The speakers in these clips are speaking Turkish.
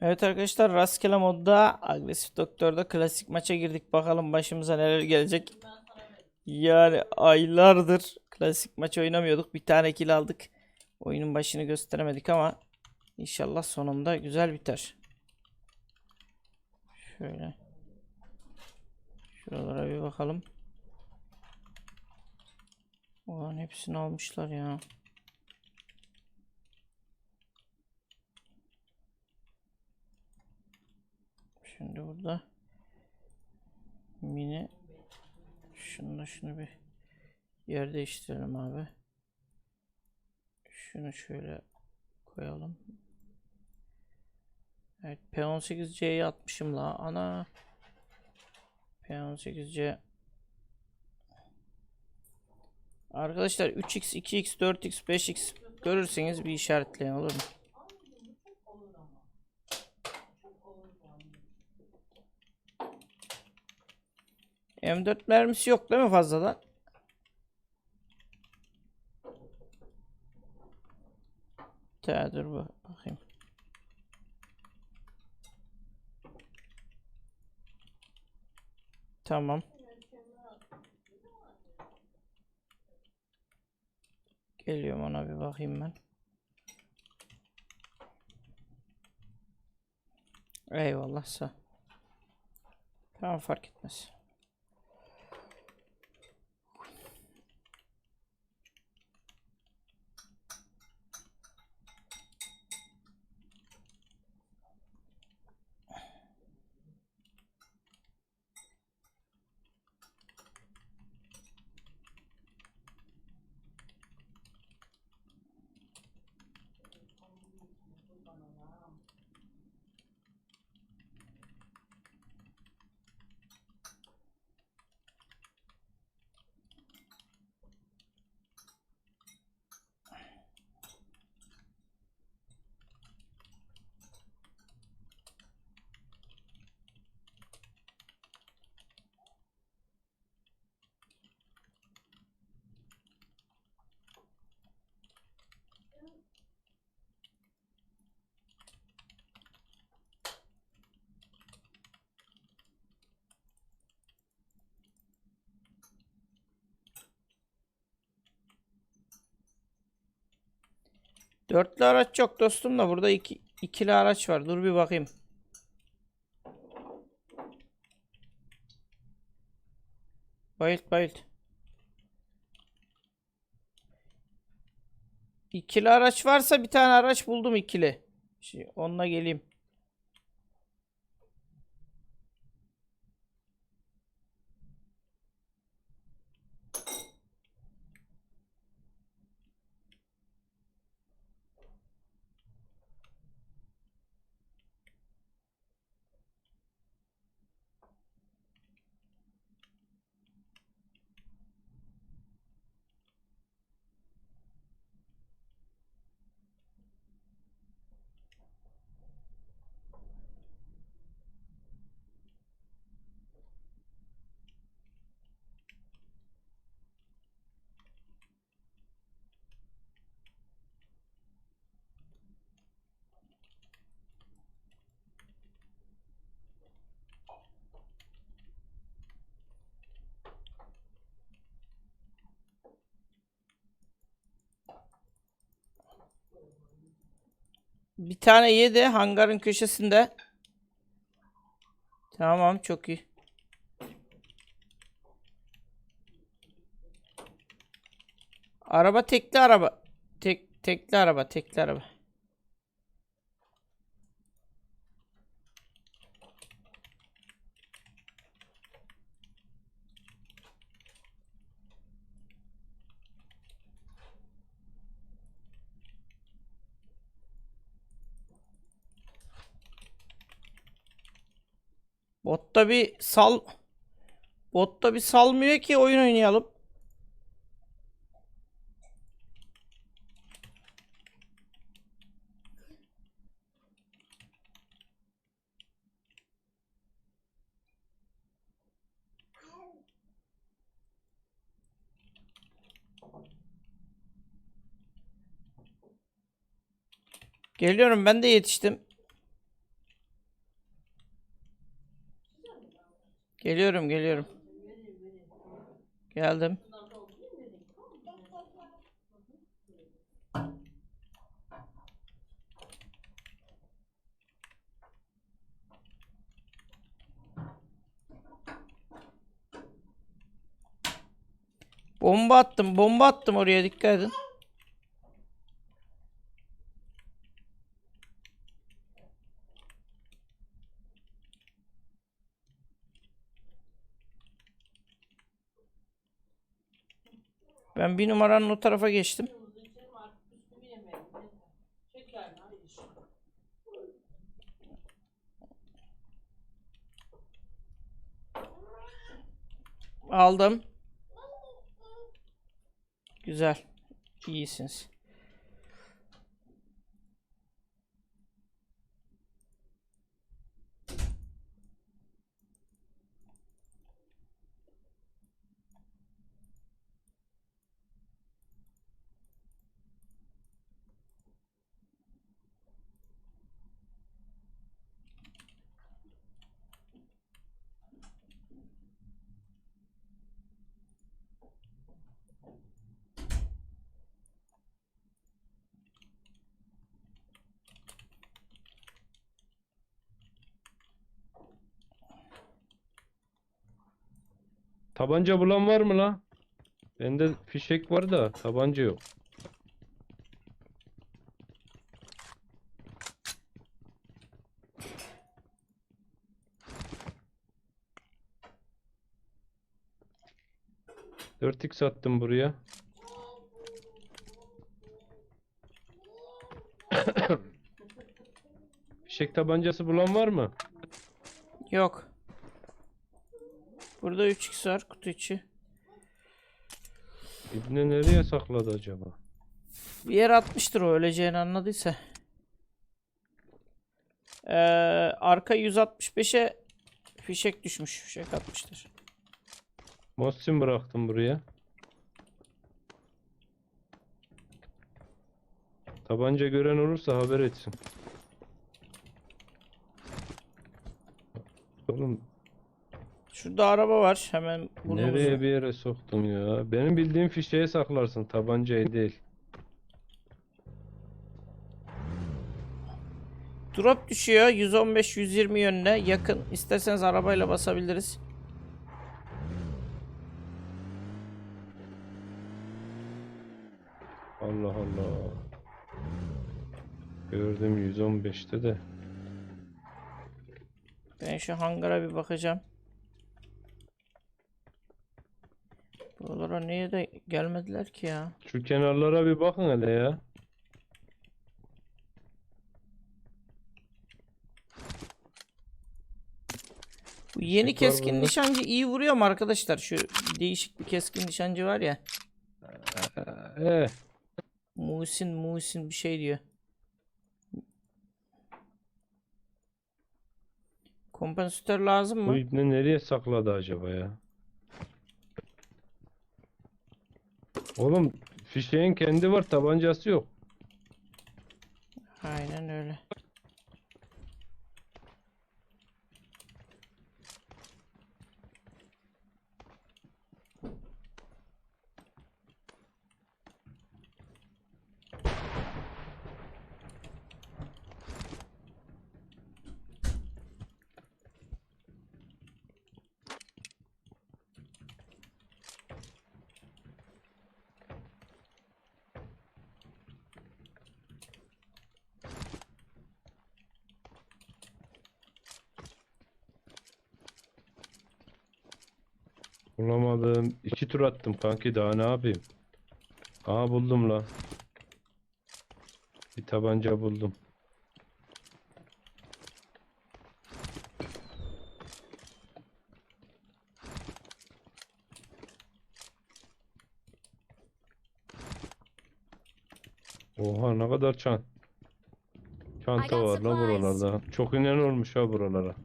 Evet arkadaşlar rastgele modda agresif doktorda klasik maça girdik. Bakalım başımıza neler gelecek. Yani aylardır klasik maç oynamıyorduk. Bir tane kill aldık. Oyunun başını gösteremedik ama inşallah sonunda güzel biter. Şöyle. Şuralara bir bakalım. Ulan hepsini almışlar ya. Şimdi burada mini şunu şunu bir yer değiştirelim abi. Şunu şöyle koyalım. Evet P18C'yi atmışım la ana. P18C Arkadaşlar 3x, 2x, 4x, 5x görürseniz bir işaretleyin olur mu? M4 mermisi yok değil mi fazladan? Ta dur bak bakayım. Tamam. Geliyorum ona bir bakayım ben. Eyvallah sağ. Tamam fark etmez. Dörtlü araç yok dostum da burada iki, ikili araç var. Dur bir bakayım. Bayılt bayılt. İkili araç varsa bir tane araç buldum ikili. Şimdi onunla geleyim. Bir tane yedi hangarın köşesinde. Tamam çok iyi. Araba tekli araba. Tek tekli araba, tekli araba. Botta bir sal Botta bir salmıyor ki oyun oynayalım. Geliyorum ben de yetiştim. Geliyorum geliyorum. Geldim. Bomba attım, bomba attım oraya dikkat edin. Ben bir numaranın o tarafa geçtim. Aldım. Güzel. İyisiniz. Tabanca bulan var mı la? Bende fişek var da tabanca yok. Dört x attım buraya. Fişek tabancası bulan var mı? Yok. Burada 3x var kutu içi. İbne nereye sakladı acaba? Bir yer atmıştır o öleceğini anladıysa. Ee, arka 165'e fişek düşmüş. Fişek atmıştır. Mosin bıraktım buraya. Tabanca gören olursa haber etsin. Oğlum Şurada araba var. Hemen burnumuzu. nereye bir yere soktun ya? Benim bildiğim fişeğe saklarsın tabancayı değil. Drop düşüyor. 115-120 yönüne yakın. İsterseniz arabayla basabiliriz. Allah Allah. Gördüm 115'te de. Ben şu hangara bir bakacağım. Buralara niye de gelmediler ki ya? Şu kenarlara bir bakın hele ya. Bu yeni Işıklar keskin burada. nişancı iyi vuruyor mu arkadaşlar? Şu değişik bir keskin nişancı var ya. Eh, Muhsin Muhsin bir şey diyor. Kompansatör lazım bu mı? ibne nereye sakladı acaba ya? Oğlum fişeğin kendi var tabancası yok. Aynen Bulamadım. İki tur attım kanki daha ne yapayım? Aa buldum la. Bir tabanca buldum. Oha ne kadar çan. Çanta var la buralarda. Çok inen olmuş ha buralara.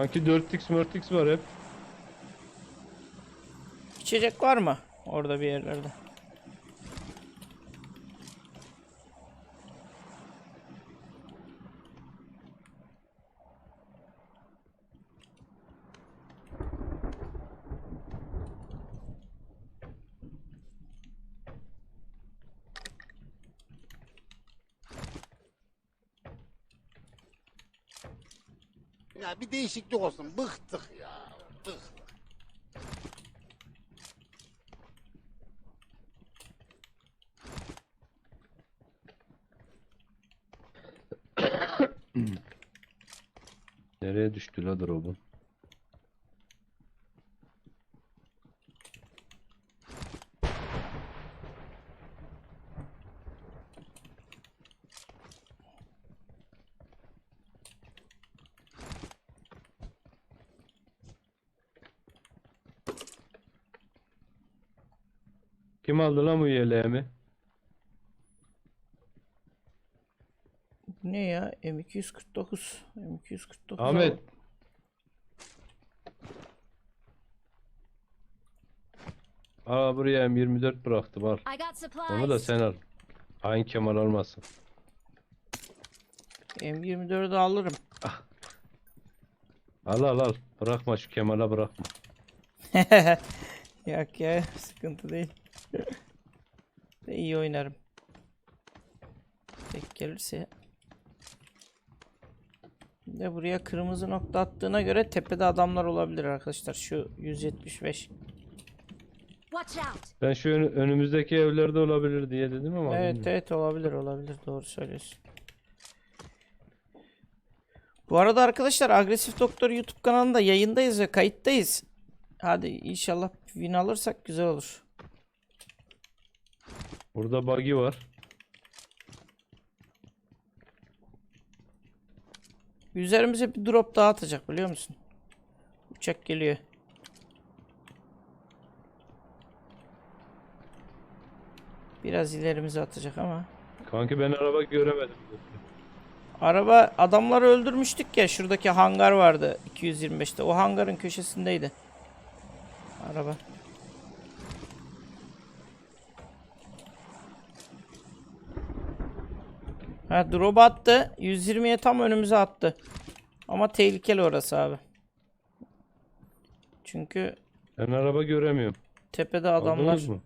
Kanki 4x 4x var hep. İçecek var mı? Orada bir yerlerde. Ya bir değişiklik olsun. Bıktık ya. Bıktık. Nereye düştü la drop'un? Kim aldı lan bu yeleğimi? Bu ne ya? M249. M249. Ahmet. Aa buraya M24 bıraktım al. Onu da sen al. Aynı Kemal olmasın. M24'ü alırım. Al al al. Bırakma şu Kemal'a bırakma. Yok ya sıkıntı değil. De iyi oynarım. Tek gelirse. De buraya kırmızı nokta attığına göre tepede adamlar olabilir arkadaşlar. Şu 175. Watch out. Ben şu ön- önümüzdeki evlerde olabilir diye dedim ama Evet bilmiyorum. evet olabilir olabilir doğru söylüyorsun. Bu arada arkadaşlar Agresif Doktor YouTube kanalında yayındayız ve kayıttayız. Hadi inşallah win alırsak güzel olur. Burada buggy var. Üzerimize bir drop daha atacak biliyor musun? Uçak geliyor. Biraz ilerimize atacak ama. Kanki ben araba göremedim. Araba adamları öldürmüştük ya şuradaki hangar vardı 225'te. O hangarın köşesindeydi. Araba. Ha drop attı. 120'ye tam önümüze attı. Ama tehlikeli orası abi. Çünkü Ben araba göremiyorum. tepede adamlar mı?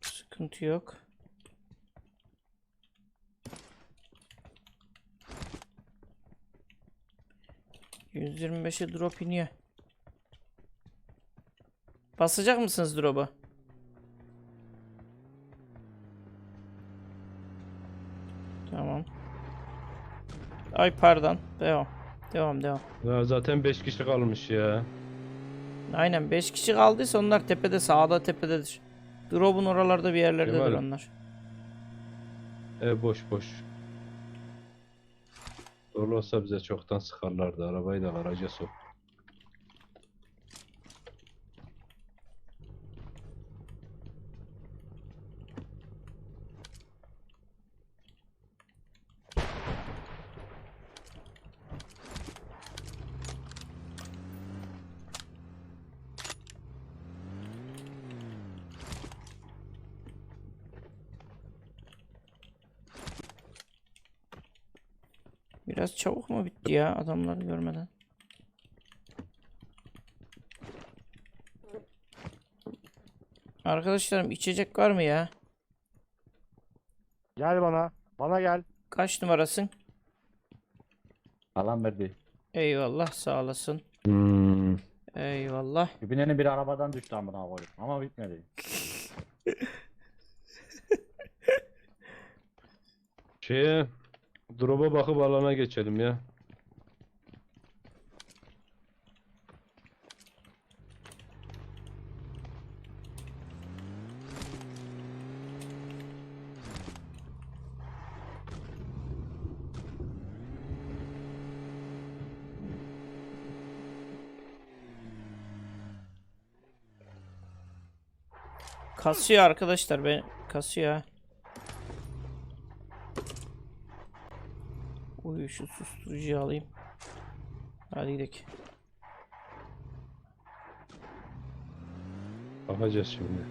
sıkıntı yok. %25'e drop iniyor. Basacak mısınız drop'a? Tamam. Ay pardon. Devam. Devam devam. Ya zaten 5 kişi kalmış ya. Aynen 5 kişi kaldıysa onlar tepede sağda tepededir. Drop'un oralarda bir yerlerdedir Kemal. onlar. E boş boş. Dolu olsa bize çoktan sıkarlardı. Arabayı da garaja sok. Biraz çabuk mu bitti ya adamları görmeden? Arkadaşlarım içecek var mı ya? Gel bana. Bana gel. Kaç numarasın? Alan verdi. Eyvallah sağ olasın. Hmm. Eyvallah. Bineni bir arabadan düştü amına koyayım. Ama bitmedi. Şeye Drop'a bakıp alana geçelim ya. Kasıyor arkadaşlar ben kasıyor. Şu susturucuyu alayım. Hadi gidelim. Bakacağız şimdi.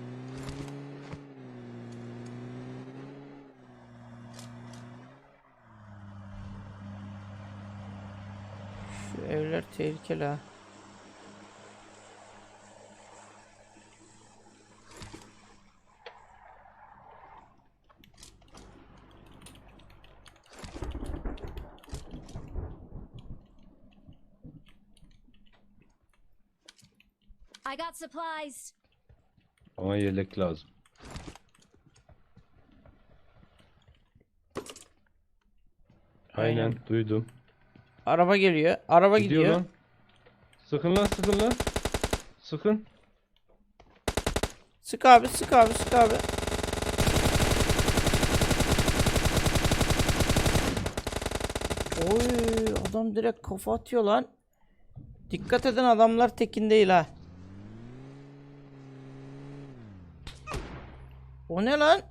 Şu evler tehlikeli ha. Got supplies. Bana yelek lazım. Aynen, Aynen. duydum. Araba geliyor. Araba Gidiyor, gidiyor. lan. Sıkın lan sıkın lan. Sıkın. Sık abi sık abi sık abi. Oy adam direkt kafa atıyor lan. Dikkat edin adamlar tekin değil ha. O ne lan?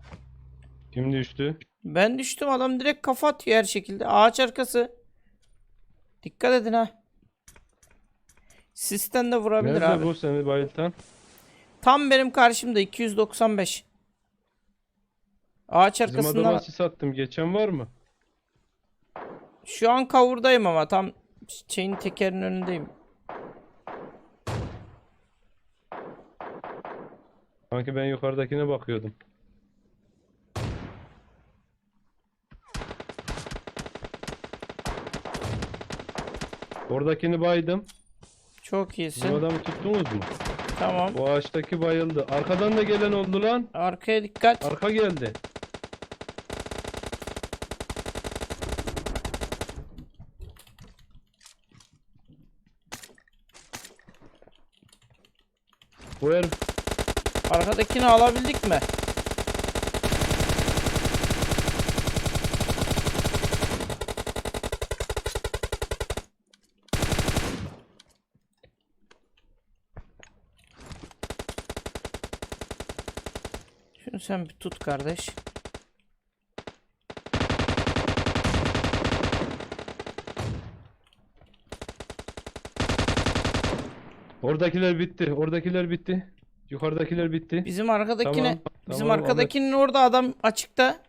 Kim düştü? Ben düştüm adam direkt kafa atıyor her şekilde. Ağaç arkası. Dikkat edin ha. Sisten de vurabilir Nerede abi. bu seni bayıltan? Tam benim karşımda 295. Ağaç Bizim arkasından adama sis attım. Geçen var mı? şu an kavurdayım ama tam şeyin tekerinin önündeyim. Sanki ben yukarıdakine bakıyordum. Oradakini baydım. Çok iyisin. adamı tuttunuz mu? Tamam. Bu ağaçtaki bayıldı. Arkadan da gelen oldu lan. Arkaya dikkat. Arka geldi. Bu herif Arkadakini alabildik mi? Şunu sen bir tut kardeş. Oradakiler bitti. Oradakiler bitti. Yukarıdakiler bitti. Bizim arkadakine Tamam, bizim tamam, arkadakinin orada adam açıkta.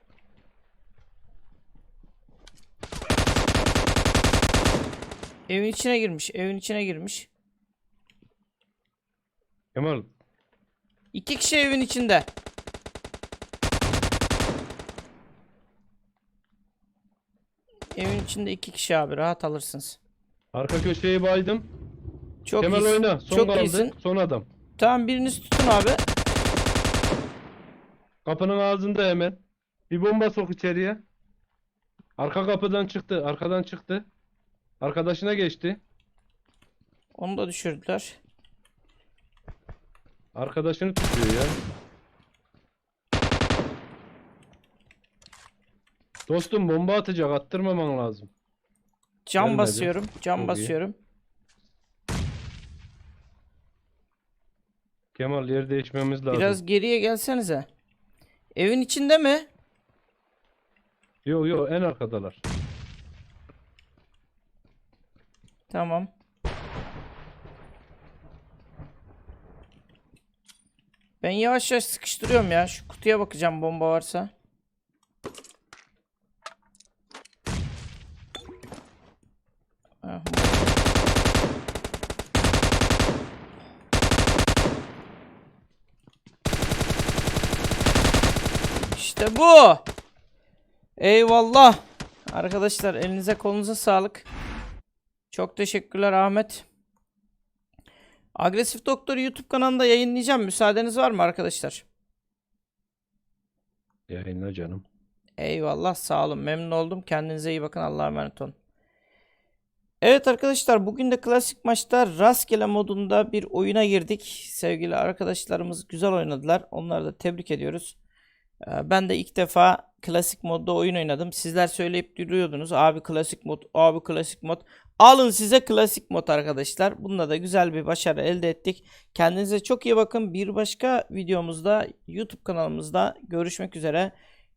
Evin içine girmiş. Evin içine girmiş. Kemal İki kişi evin içinde. Evin içinde iki kişi abi rahat alırsınız. arka köşeyi baydım. Çok Kemal iyisin. oyna. Son Çok kaldı. iyisin. Son adam. Tamam biriniz tutun abi. Kapının ağzında hemen. Bir bomba sok içeriye. Arka kapıdan çıktı. Arkadan çıktı. Arkadaşına geçti. Onu da düşürdüler. Arkadaşını tutuyor ya. Dostum bomba atacak. Attırmaman lazım. Cam Gelmedi. basıyorum. Cam Çok iyi. basıyorum. Kemal yer değişmemiz lazım. Biraz geriye gelsenize. Evin içinde mi? Yo yo en arkadalar. Tamam. Ben yavaş yavaş sıkıştırıyorum ya. Şu kutuya bakacağım bomba varsa. Ah, İşte bu. Eyvallah. Arkadaşlar elinize kolunuza sağlık. Çok teşekkürler Ahmet. Agresif Doktor YouTube kanalında yayınlayacağım. Müsaadeniz var mı arkadaşlar? Yayınla canım. Eyvallah sağ olun. Memnun oldum. Kendinize iyi bakın. Allah'a emanet olun. Evet arkadaşlar bugün de klasik maçta rastgele modunda bir oyuna girdik. Sevgili arkadaşlarımız güzel oynadılar. Onları da tebrik ediyoruz. Ee, Ben de ilk defa klasik modda oyun oynadım. Sizler söyleyip duruyordunuz. Abi klasik mod, abi klasik mod. Alın size klasik mod arkadaşlar. Bunda da güzel bir başarı elde ettik. Kendinize çok iyi bakın. Bir başka videomuzda YouTube kanalımızda görüşmek üzere.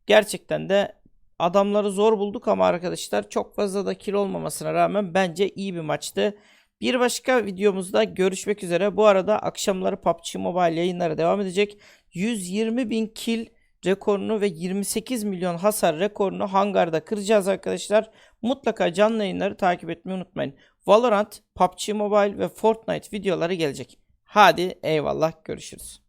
Gerçekten de adamları zor bulduk ama arkadaşlar çok fazla da kill olmamasına rağmen bence iyi bir maçtı. Bir başka videomuzda görüşmek üzere. Bu arada akşamları PUBG Mobile yayınları devam edecek. 120 bin kill rekorunu ve 28 milyon hasar rekorunu hangarda kıracağız arkadaşlar. Mutlaka canlı yayınları takip etmeyi unutmayın. Valorant, PUBG Mobile ve Fortnite videoları gelecek. Hadi eyvallah görüşürüz.